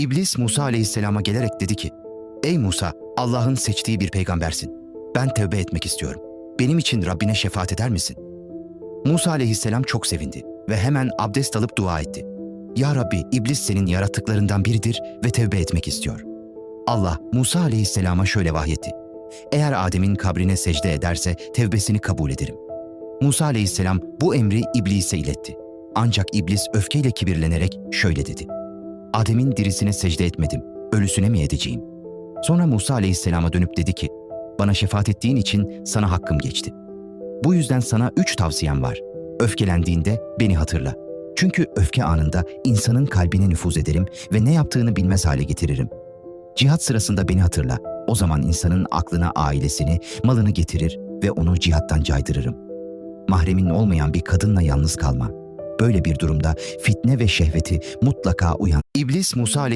İblis Musa aleyhisselama gelerek dedi ki, Ey Musa, Allah'ın seçtiği bir peygambersin. Ben tevbe etmek istiyorum. Benim için Rabbine şefaat eder misin? Musa aleyhisselam çok sevindi ve hemen abdest alıp dua etti. Ya Rabbi, iblis senin yarattıklarından biridir ve tevbe etmek istiyor. Allah Musa aleyhisselama şöyle vahyetti. Eğer Adem'in kabrine secde ederse tevbesini kabul ederim. Musa aleyhisselam bu emri iblise iletti. Ancak iblis öfkeyle kibirlenerek şöyle dedi. Adem'in dirisine secde etmedim, ölüsüne mi edeceğim? Sonra Musa aleyhisselama dönüp dedi ki, bana şefaat ettiğin için sana hakkım geçti. Bu yüzden sana üç tavsiyem var. Öfkelendiğinde beni hatırla. Çünkü öfke anında insanın kalbine nüfuz ederim ve ne yaptığını bilmez hale getiririm. Cihat sırasında beni hatırla. O zaman insanın aklına ailesini, malını getirir ve onu cihattan caydırırım. Mahremin olmayan bir kadınla yalnız kalma. Böyle bir durumda fitne ve şehveti mutlaka uyan. İblis Musa